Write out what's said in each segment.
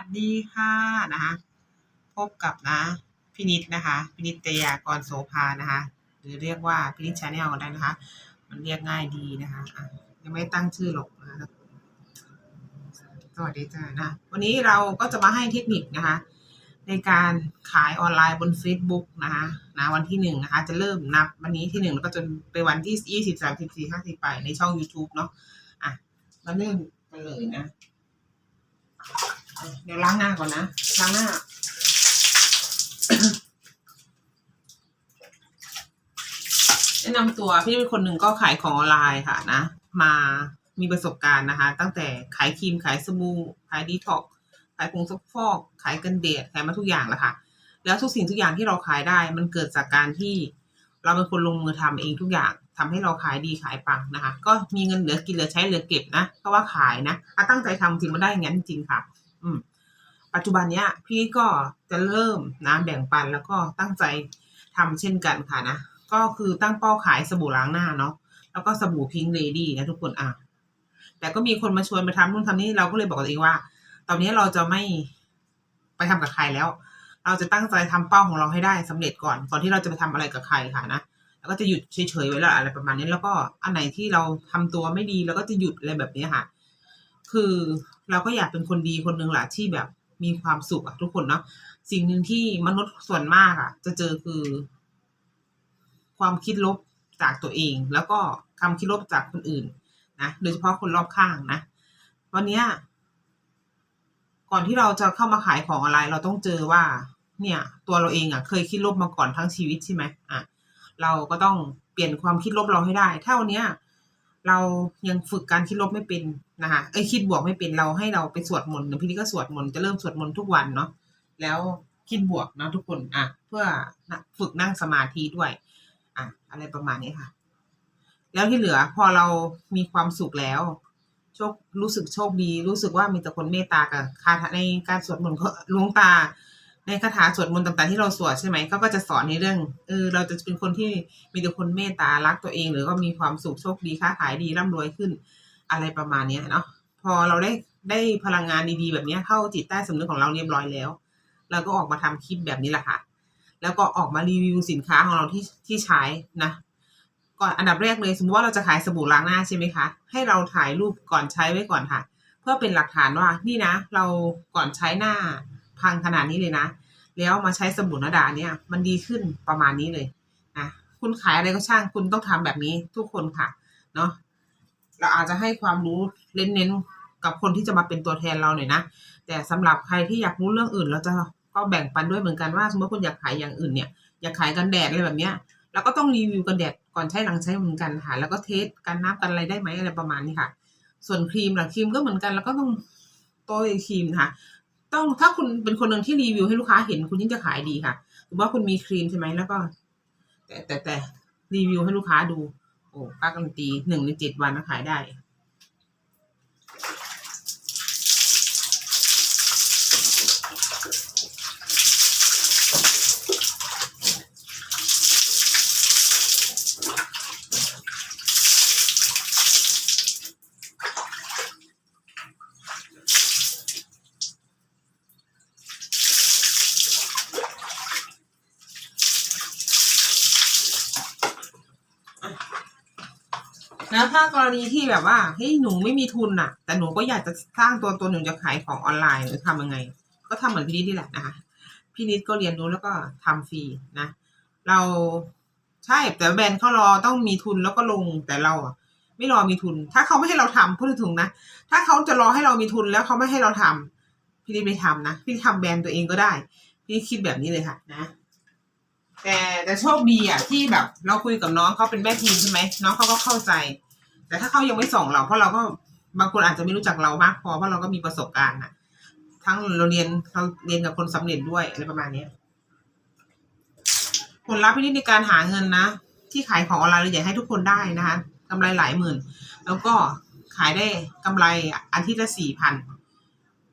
วัสดีค่ะนะคะพบกับนะพินิจนะคะพินิจตยากรโสภานะคะหรือเรียกว่าพินิจชาแนลก็ได้นะคะ มันเรียกง่ายดีนะคะะยังไม่ตั้งชื่อหรอกนะคะสวัสดีจ้านะวันนี้เราก็จะมาให้เทคนิคนะคะ ในการขายออนไลน์บน Facebook นะคะนะวันที่หนึ่งนะคะ จะเริ่มนับวันนี้ที่หนึ่งแล้วก็จนไปวันที่ยี่สิบสามสิบสี่ห้าสิบไปในช่อง YouTube เนาะอะมาเริ่มกันเลยนะ เดี๋ยวล้างหน้าก่อนนะ ล้างหน้า แนะนำตัวพี่เป็นคนหนึ่งก็ขายของออนไลน์ค่ะนะ มามีประสบการณ์นะคะ ตั้งแต่ขายครีมขายสบู่ขายดีท็อกขายผงซักฟอก ขายกันเดดขายมาทุกอย่างแหละค่ะ แล้วทุกสิ่งทุกอย่างที่เราขายได้ มันเกิดจากการที่เราเป็นคนลงมือทำเองทุกอย่างทำให้เราขายดีขายปังนะคะ ก็มีเงินเหลือกินเหลือใช้เหลือเก็บนะเพราะว่าขายนะถ้าตั้งใจทำจริงมันได้อย่างนั้นจริงค่ะ ปัจจุบันเนี้ย พี่ก็จะเริ่มนะแบ่งปันแล้วก็ตั้งใจทำเช่นกันค่ะนะ ก็คือตั้งเป้าขายสบู่ล้างหน้าเนาะแล้วก็สบู่พิงเลดี้นะทุกคนอะแต่ก็มีคนมาชวนมาทำนู่นทำนี่เราก็เลยบอกตัวเองว่า ตอนนี้เราจะไม่ไปทำกับใครแล้ว เราจะตั้งใจทำเป้าของเราให้ได้สำเร็จก่อน ก่อนที่เราจะไปทำอะไรกับใครค่ะนะแล้วก็จะหยุดเฉยๆไว้แล้วอะไรประมาณนี้แล้วก็อันไหนที่เราทำตัวไม่ดีเราก็จะหยุดอะไรแบบนี้ค่ะ คือ เราก็อยากเป็นคนดีคนหนึ่งแหละที่แบบมีความสุขอะทุกคนเนาะสิ่งหนึ่งที่มนุษย์ส่วนมากอะจะเจอคือ ความคิดลบจากตัวเอง แล้วก็คำคิดลบจากคนอื่นนะโดยเฉพาะคนรอบข้างนะวันเนี้ยก่อนที่เราจะเข้ามาขายของอะไรเราต้องเจอว่า เนี่ย ตัวเราเองอะ เคยคิดลบมาก่อนทั้งชีวิตใช่ไหมอะเราก็ต้องเปลี่ยนความคิดลบเราให้ได้ ถ้าวันนี้ เรายังฝึกการคิดลบไม่เป็นนะคะเอ้คิดบวกไม่เป็นเราให้เราไปสวดมนต์เดี๋ยวพี่นี่ก็สวดมนต์จะเริ่มสวดมนต์ทุกวันเนาะแล้วคิดบวกนะทุกคนอะเพื่อฝึกนั่งสมาธิด้วยอะอะไรประมาณนี้ค่ะ แล้วที่เหลือพอเรามีความสุขแล้วโชครู้สึกโชคดี รู้สึกว่ามีแต่คนเมตตากับคาถาในการสวดมนต์เขาหลวงตา ในคาถาสวดมนต์ต่างๆที่เราสวดใช่ไหมเขาก็จะสอนในเรื่องเออเราจะเป็นคนที่มีแต่คนเมตตารักตัวเอง หรือก็มีความสุขโชคดีค้าขายดีร่ำรวยขึ้น อะไรประมาณเนี้ยเนาะพอเราได้ได้พลังงานดีๆ แบบนี้เข้าจิตใต้สำนึกของเราเรียบร้อยแล้วเราก็ออกมาทำคลิปแบบนี้แหละค่ะ แล้วก็ออกมารีวิวสินค้าของเราที่ที่ใช้นะก่อนอันดับแรกเลยสมมติว่าเราจะขายสบู่ล้างหน้าใช่ไหมคะ ให้เราถ่ายรูปก่อนใช้ไว้ก่อนค่ะ เพื่อเป็นหลักฐานว่านี่นะ เราก่อนใช้หน้า พังขนาดนี้เลยนะ แล้วมาใช้สบู่นาดาเนี่ย มันดีขึ้นประมาณนี้เลยนะคุณขายอะไรก็ช่างคุณต้องทำแบบนี้ทุกคนค่ะ เนาะเราอาจจะให้ความรู้เน้นๆกับคนที่จะมาเป็นตัวแทนเราหน่อยนะแต่สำหรับใครที่อยากรู้เรื่องอื่น เราจะก็แบ่งปันด้วยเหมือนกันว่า สมมติคุณอยากขายอย่างอื่นเนี่ยอยากขายกันแดดอะไรแบบเนี้ยแล้วก็ต้องรีวิวกันแดดก่อนใช้หลังใช้เหมือนกันค่ะ แล้วก็เทสกันนับกันอะไรได้ไหมอะไรประมาณนี้ค่ะ ส่วนครีมหล่ะครีมก็เหมือนกัน แล้วก็ต้องโต้ครีมค่ะ ต้องถ้าคุณเป็นคนหนึ่งที่รีวิวให้ลูกค้าเห็นคุณยิ่งจะขายดีค่ะหรือว่าคุณมีครีมใช่ไหมแล้วก็ แต่แต่แต่รีวิวให้ลูกค้าดู โอ้ป้าการันตีหนึ่งในเจ็ดวันก็ขายได้ แล้วถ้ากรณีที่แบบว่าเฮ้ยหนูไม่มีทุนน่ะแต่หนูก็อยากจะสร้างตัวตนหนูจะขายของออนไลน์หรือทำยังไง ก็ทำเหมือนพี่นิดนี่แหละนะคะพี่นิดก็เรียนรู้แล้วก็ทำฟรีนะ เราใช่แต่แบรนด์เขารอต้องมีทุนแล้วก็ลงแต่เราอะไม่รอมีทุน ถ้าเขาไม่ให้เราทำพูดถึงนะถ้าเขาจะรอให้เรามีทุนแล้วเขาไม่ให้เราทำพี่นิดไม่ทำนะพี่ทำแบรนด์ตัวเองก็ได้ พี่คิดแบบนี้เลยค่ะนะ แต่แต่โชคดีอะที่แบบเราคุยกับน้องเขาเป็นแม่ทีมใช่ไหมน้องเขาก็เข้าใจ แต่ถ้าเขายังไม่ส่งเราเพราะเราก็บางคนอาจจะไม่รู้จักเรามากพอเพราะเราก็มีประสบการณ์นะทั้งเราเรียนเราเรียนกับคนสำเร็จด้วยอะไรประมาณเนี้ยผลลัพธ์ที่ในการหาเงินนะ ที่ขายของออนไลน์เราอยากให้ทุกคนได้นะคะกำไรหลายหมื่น แล้วก็ขายได้กำไรอาทิตย์ละสี่พัน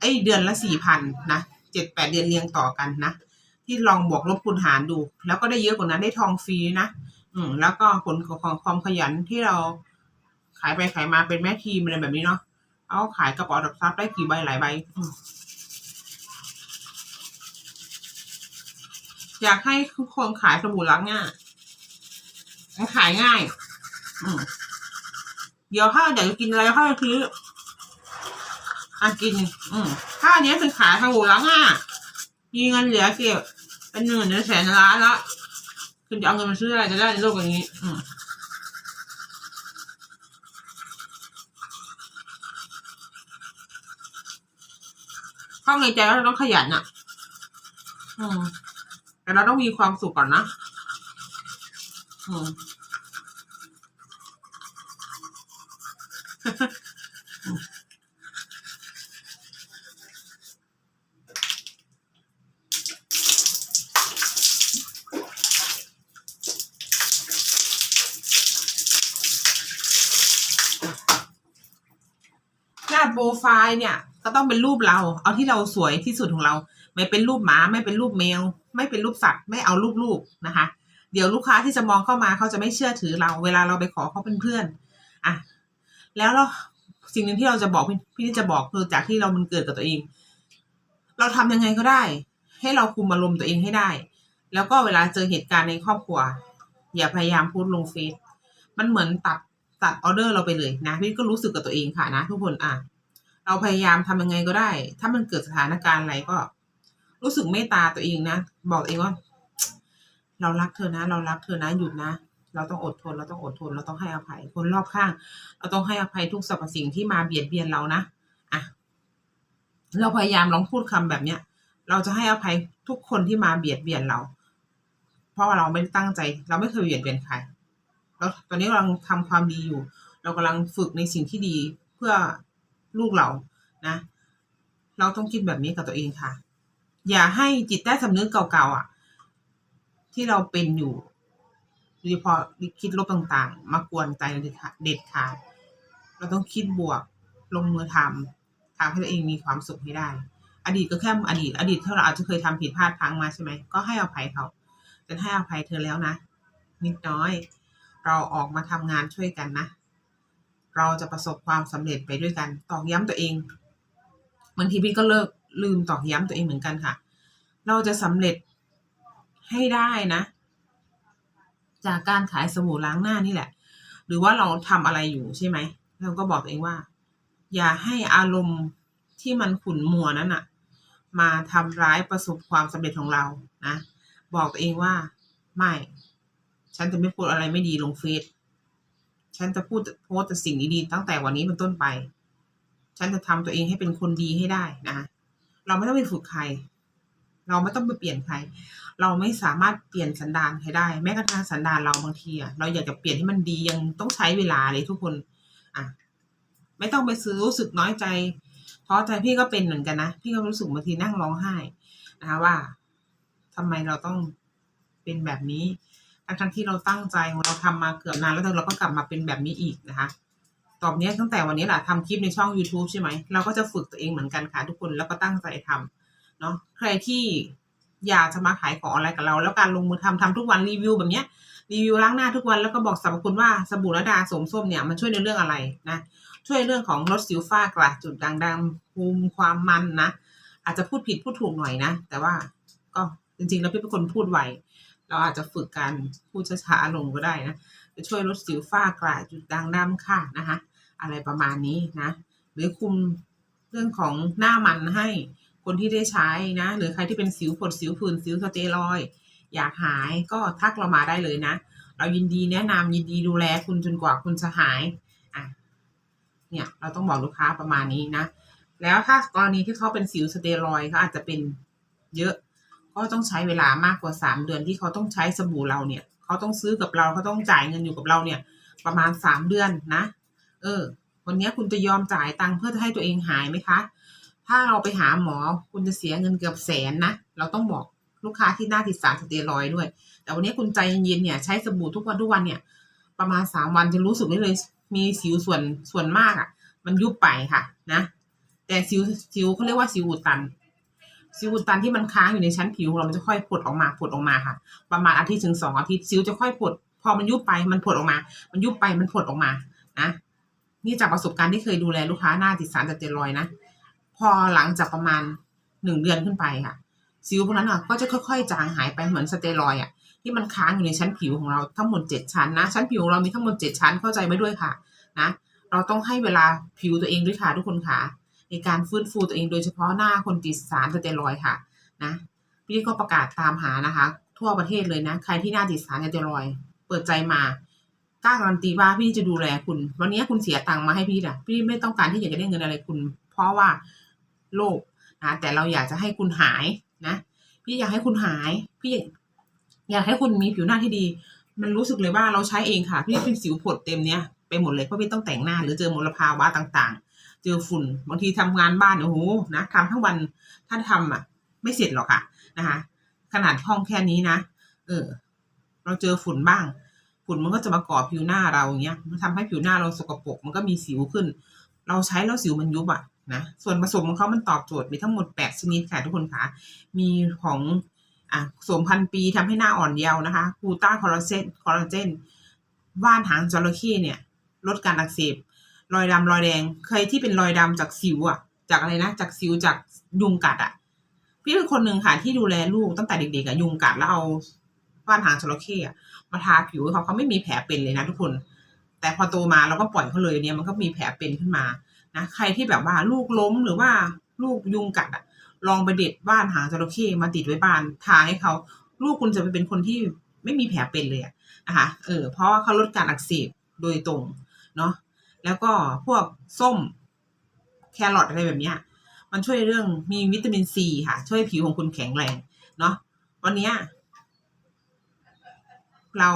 ไอเดือนละสี่พันนะเจ็ดแปดเดือนเรียงต่อกันนะ ที่ลองบวกลบคูณหารดู แล้วก็ได้เยอะกว่านั้นได้ทองฟรีนะอืมแล้วก็ผลของความขยันที่เราขายไปขายมาเป็นแม่ทีมอะไรแบบนี้เนาะเอาขายกระเป๋าดับซับได้กี่ใบหลายใบอยากให้ทุกคนขายสบู่ล้าง่ายขายง่ายเดี๋ยวถ้าอยากจะกินอะไรก็ซื้ออะกิน อืมถ้าเนี้ยเป็นขายสบู่ลักง่ายมีเงินเหลือเก็บ เป็นหมื่นเป็นแสนล้านละคุณจะเอาเงินมาซื้ออะไรจะได้ในโลกอย่างนี้ อืมข้าในใจว่าเราต้องขยันอะอืมแต่เราต้องมีความสุขก่อนนะ อืม โปรไฟล์เนี่ย ก็ต้องเป็นรูปเรา เอาที่เราสวยที่สุดของเรา ไม่เป็นรูปหมา ไม่เป็นรูปแมว ไม่เป็นรูปสัตว์ ไม่เอารูปลูกนะคะ เดี๋ยวลูกค้าที่จะมองเข้ามาเขาจะไม่เชื่อถือเรา เวลาเราไปขอเขาเป็นเพื่อนอะแล้วเราสิ่งหนึ่งที่เราจะบอกพี่พี่จะบอกคือจากที่เรามันเกิดกับตัวเอง เราทำยังไงก็ได้ ให้เราคุมอารมณ์ตัวเองให้ได้ แล้วก็เวลาเจอเหตุการณ์ในครอบครัว อย่าพยายามพูดลงเฟซมันเหมือนตัดตัดออเดอร์เราไปเลยนะพี่ก็รู้สึกกับตัวเองค่ะนะทุกคนอะ เราพยายามทำยังไงก็ได้ ถ้ามันเกิดสถานการณ์อะไรก็ รู้สึกเมตตาตัวเองนะ บอกตัวเองว่า เรารักเธอนะ เรารักเธอนะ หยุดนะ เราต้องอดทน เราต้องอดทน เราต้องให้อภัย คนรอบข้าง เราต้องให้อภัยทุกสรรพสิ่งที่มาเบียดเบียนเรานะ อะ เราพยายามลองพูดคำแบบเนี้ย เราจะให้อภัยทุกคนที่มาเบียดเบียนเรา เพราะว่าเราไม่ได้ตั้งใจ เราไม่เคยเบียดเบียนใคร แล้วตอนนี้เรากำลังทำความดีอยู่ เรากำลังฝึกในสิ่งที่ดีเพื่อ ลูกเรานะ เราต้องคิดแบบนี้กับตัวเองค่ะ อย่าให้จิตใต้สำนึกเก่าๆอะ ที่เราเป็นอยู่โดยเฉพาะคิดลบต่างๆ มากวนใจเด็ดขาดเด็ดขาดเราต้องคิดบวกลงมือทำทำให้ตัวเองมีความสุขให้ได้ อดีตก็แค่อดีต อดีตที่เราอาจจะเคยทำผิดพลาดพังมาใช่ไหมก็ให้อภัยเขาฉันให้อภัยเธอแล้วนะนิดน้อย เราออกมาทำงานช่วยกันนะ เราจะประสบความสำเร็จไปด้วยกันตอกย้ำตัวเองบางทีพี่ก็เลิกลืมตอกย้ำตัวเองเหมือนกันค่ะ เราจะสำเร็จให้ได้นะ จากการขายสบู่ล้างหน้านี่แหละ หรือว่าเราทำอะไรอยู่ใช่ไหมเราก็บอกตัวเองว่า อย่าให้อารมณ์ที่มันขุ่นมัวนั้นอะมาทำร้ายประสบความสำเร็จของเรานะ บอกตัวเองว่าไม่ ฉันจะไม่พูดอะไรไม่ดีลงเฟซ ฉันจะพูดโพสต์แต่สิ่งดีๆตั้งแต่วันนี้เป็นต้นไป ฉันจะทำตัวเองให้เป็นคนดีให้ได้นะคะเราไม่ต้องไปฝึกใคร เราไม่ต้องไปเปลี่ยนใคร เราไม่สามารถเปลี่ยนสันดานใครได้ แม้กระทั่งสันดานเราบางทีอะเราอยากจะเปลี่ยนให้มันดียังต้องใช้เวลาเลยทุกคน อะ ไม่ต้องไปซื้อรู้สึกน้อยใจท้อใจพี่ก็เป็นเหมือนกันนะ พี่ก็รู้สึกบางทีนั่งร้องไห้นะคะว่าทำไมเราต้องเป็นแบบนี้ ทั้งที่เราตั้งใจเราทำมาเกือบนานแล้วแต่เราก็กลับมาเป็นแบบนี้อีกนะคะตอบเนี้ยตั้งแต่วันนี้แหละทำคลิปในช่อง YouTube ใช่ไหม เราก็จะฝึกตัวเองเหมือนกันค่ะทุกคนแล้วก็ตั้งใจทำเนาะใครที่อยากจะมาขายของอะไรกับเรา แล้วการลงมือทำทำทุกวันรีวิวแบบเนี้ยรีวิวล้างหน้าทุกวันแล้วก็บอกสรรพคุณว่าสบู่ระดาสมส้มเนี่ยมันช่วยในเรื่องอะไรนะช่วยเรื่องของลดสิวฝ้ากระจุดด่างดำภูมิความมันนะอาจจะพูดผิดพูดถูกหน่อยนะ แต่ว่าก็จริงๆแล้วพี่เป็นคนพูดไว เราอาจจะฝึกการพูดช้าๆลงก็ได้นะจะช่วยลดสิวฝ้ากระจุดด่างดำค่ะนะคะ อะไรประมาณนี้นะ หรือคุมเรื่องของหน้ามันให้คนที่ได้ใช้นะ หรือใครที่เป็นสิวผดสิวผื่นสิวสเตียรอย อยากหายก็ทักเรามาได้เลยนะ เรายินดีแนะนำยินดีดูแลคุณจนกว่าคุณจะหายอะเนี่ยเราต้องบอกลูกค้าประมาณนี้นะ แล้วถ้ากรณีที่เขาเป็นสิวสเตียรอยเขาอาจจะเป็นเยอะ ก็ต้องใช้เวลามากกว่าสามเดือนที่เขาต้องใช้สบู่เราเนี่ย เขาต้องซื้อกับเราเขาต้องจ่ายเงินอยู่กับเราเนี่ย ประมาณสามเดือนนะ เออ วันนี้คุณจะยอมจ่ายตังค์เพื่อจะให้ตัวเองหายไหมคะ ถ้าเราไปหาหมอคุณจะเสียเงินเกือบแสนนะ เราต้องบอกลูกค้าที่หน้าติดสารสเตียรอยด้วย แต่วันนี้คุณใจเย็นๆเนี่ยใช้สบู่ทุกวันทุกวันเนี่ย ประมาณสามวันจะรู้สึกได้เลย มีสิวส่วนส่วนมากอะ่ะ มันยุบไปค่ะนะ แต่สิวสิวเขาเรียกว่าสิวอุดตัน สิวอุดตันที่มันค้างอยู่ในชั้นผิวของเรามันจะค่อยผดออกมาผดออกมาค่ะ ประมาณอาทิตย์ถึงสองอาทิตย์สิวจะค่อยผด พอมันยุบไปมันผดออกมา มันยุบไปมันผดออกมานะนี่จากประสบการณ์ที่เคยดูแลลูกค้าหน้าติดสารสเตียรอยนะ พอหลังจากประมาณหนึ่งเดือนขึ้นไปค่ะสิวพวกนั้นอะก็จะค่อยๆ จางหายไปเหมือนสเตียรอยอะที่มันค้างอยู่ในชั้นผิวของเราทั้งหมดเจ็ดชั้นนะ ชั้นผิวของเรามีทั้งหมดเจ็ดชั้นเข้าใจไว้ด้วยค่ะนะเราต้องให้เวลาผิวตัวเองด้วยค่ะทุกคนค่ะ ในการฟื้นฟูตัวเองโดยเฉพาะหน้าคนติดสารสเตียรอยค่ะนะพี่ก็ประกาศตามหานะคะ ทั่วประเทศเลยนะ ใครที่หน้าติดสารสเตียรอย เปิดใจมากล้าการันตีว่าพี่จะดูแลคุณ วันนี้คุณเสียตังค์มาให้พี่นะพี่ไม่ต้องการที่อยากจะได้เงินอะไรคุณ เพราะว่าโลภนะแต่เราอยากจะให้คุณหายนะ พี่อยากให้คุณหาย พี่อยากให้คุณมีผิวหน้าที่ดี มันรู้สึกเลยว่าเราใช้เองค่ะ พี่เป็นสิวผดเต็มเนี้ยไปหมดเลยเพราะพี่ต้องแต่งหน้าหรือเจอมลภาวะต่าง เจอฝุ่น บางทีทำงานบ้านโอ้โหนะทำทั้งวันถ้าทำอะ ไม่เสร็จหรอกค่ะนะคะ ขนาดห้องแค่นี้นะเออ เราเจอฝุ่นบ้าง ฝุ่นมันก็จะมาก่อผิวหน้าเราอย่างเงี้ย มันทำให้ผิวหน้าเราสกปรกมันก็มีสิวขึ้น เราใช้แล้วสิวมันยุบอะนะส่วนผสมของเขามันตอบโจทย์มีทั้งหมดแปดชนิดค่ะทุกคนคะมีของอะสมพันปีทำให้หน้าอ่อนเยาว์นะคะกูต้าคอลลาเจนคอลลาเจนว่านหางจระเข้เนี่ย ลดการอักเสบ รอยดำรอยแดง เคยที่เป็นรอยดำจากสิวอะจากอะไรนะจากสิวจากยุงกัดอะพี่เป็นคนหนึ่งค่ะที่ดูแลลูกตั้งแต่เด็กๆอะยุงกัดแล้วเอาว่านหางจระเข้อะมาทาผิวเขาเขาไม่มีแผลเป็นเลยนะทุกคน แต่พอโตมาเราก็ปล่อยเขาเลยเนี่ยมันก็มีแผลเป็นขึ้นมานะใครที่แบบว่าลูกล้มหรือว่าลูกยุงกัดอะลองไปเด็ดว่านหางจระเข้มาติดไว้บ้านทาให้เขาลูกคุณจะไปเป็นคนที่ไม่มีแผลเป็นเลยอะนะคะเออเพราะว่าเขาลดการอักเสบโดยตรงเนาะ แล้วก็พวกส้มแครอทอะไรแบบเนี้ย มันช่วยเรื่องมีวิตามินซีค่ะ ช่วยผิวของคุณแข็งแรงเนาะวันนี้เรา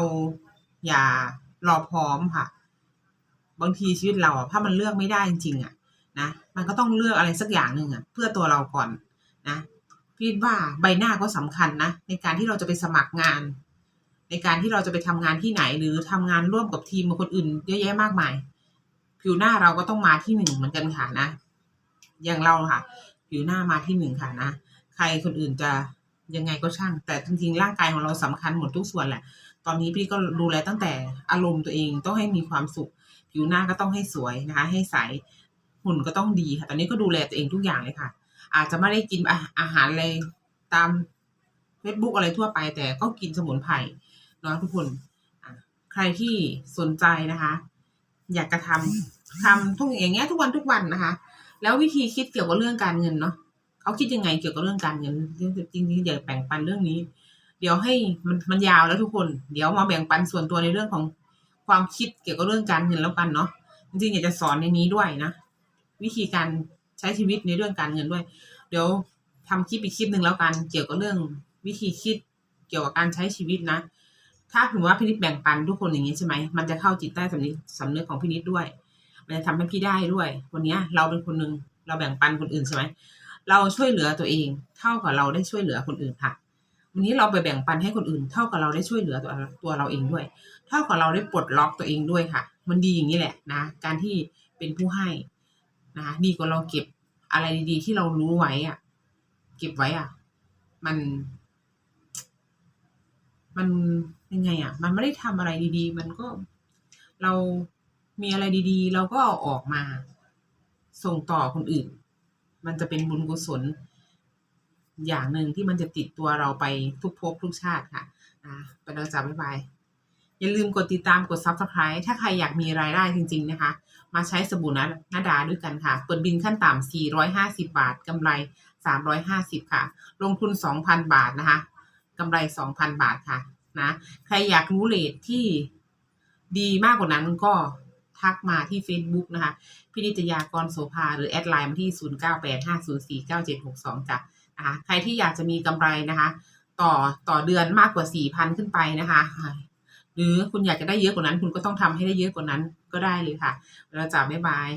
อย่ารอพร้อมค่ะ บางทีชีวิตเราอะถ้ามันเลือกไม่ได้จริงๆอะนะมันก็ต้องเลือกอะไรสักอย่างหนึ่งอะเพื่อตัวเราก่อนนะพี่ว่าใบหน้าก็สำคัญนะในการที่เราจะไปสมัครงาน ในการที่เราจะไปทำงานที่ไหนหรือทำงานร่วมกับทีมคนอื่น เยอะแยะมากมาย ผิวหน้าเราก็ต้องมาที่หนึ่งเหมือนกันค่ะนะ อย่างเราค่ะ ผิวหน้ามาที่หนึ่งค่ะนะ ใครคนอื่นจะยังไงก็ช่าง แต่จริงๆร่างกายของเราสำคัญหมดทุกส่วนแหละ ตอนนี้พี่ก็ดูแลตั้งแต่อารมณ์ตัวเองต้องให้มีความสุข ผิวหน้าก็ต้องให้สวยนะคะ ให้ใส หุ่นก็ต้องดีค่ะ ตอนนี้ก็ดูแลตัวเองทุกอย่างเลยค่ะ อาจจะไม่ได้กินอาหารอะไรตาม Facebook อะไรทั่วไป แต่ก็กินสมุนไพรเนาะทุกคน ใครที่สนใจนะคะ อยากจะทำทำทุกอย่างเงี้ยทุกวันทุกวันนะคะ แล้ววิธีคิดเกี่ยวกับเรื่องการเงินเนาะเขาคิดยังไงเกี่ยวกับเรื่องการเงินจริงๆอยากแบ่งปันเรื่องนี้ เดี๋ยวให้มันมันยาวแล้วทุกคน เดี๋ยวมาแบ่งปันส่วนตัวในเรื่องของความคิดเกี่ยวกับเรื่องการเงินแล้วกันเนาะจริงๆอยากจะสอนในนี้ด้วยนะวิธีการใช้ชีวิตในเรื่องการเงินด้วย เดี๋ยวทำคลิปอีกคลิปหนึ่งแล้วกัน เกี่ยวกับเรื่องวิธีคิดเกี่ยวกับการใช้ชีวิตนะ ถ้าถือว่าพี่นิดแบ่งปันทุกคนอย่างนี้ใช่ไหมมันจะเข้าจิตใต้สำนึกสำนึกของพี่นิดด้วย มันจะทำให้พี่ได้ด้วย วันนี้เราเป็นคนหนึ่งเราแบ่งปันคนอื่นใช่ไหมเราช่วยเหลือตัวเอง เท่ากับเราได้ช่วยเหลือคนอื่นค่ะ วันนี้เราไปแบ่งปันให้คนอื่น เท่ากับเราได้ช่วยเหลือตัวตัวเราเองด้วย เท่ากับเราได้ปลดล็อกตัวเองด้วยค่ะ มันดีอย่างนี้แหละนะ การที่เป็นผู้ให้นะคะดีกว่าเราเก็บอะไรดีๆ ที่เรารู้ไว้อะเก็บไว้อะ มัน มันยังไงอะ มันไม่ได้ทำอะไรดีๆ มันก็เรามีอะไรดีๆ เราก็เอาออกมา ส่งต่อคนอื่น มันจะเป็นบุญกุศล อย่างหนึ่งที่มันจะติดตัวเราไปทุกภพทุกชาติค่ะนะไปเราจับบ๊ายบายอย่าลืมกดติดตามกด subscribe ถ้าใครอยากมีรายได้จริง ๆ นะคะ มาใช้สบู่นะนาดาด้วยกันค่ะ เปิดบินขั้นต่ำ450 บาทกำไร 350 ค่ะ ลงทุน 2,000 บาทนะคะ กำไร 2,000 บาทค่ะนะใครอยากรู้เลทที่ดีมากกว่านั้นก็ทักมาที่ Facebook นะคะพินิจยากรโสภาหรือแอดไลน์มาที่ 0985049762จ้ะนะคะใครที่อยากจะมีกำไรนะคะ ต่อต่อเดือนมากกว่า 4,000 ขึ้นไปนะคะ หรือคุณอยากจะได้เยอะกว่านั้น คุณก็ต้องทำให้ได้เยอะกว่านั้นก็ได้เลยค่ะ เราจะบ๊ายบาย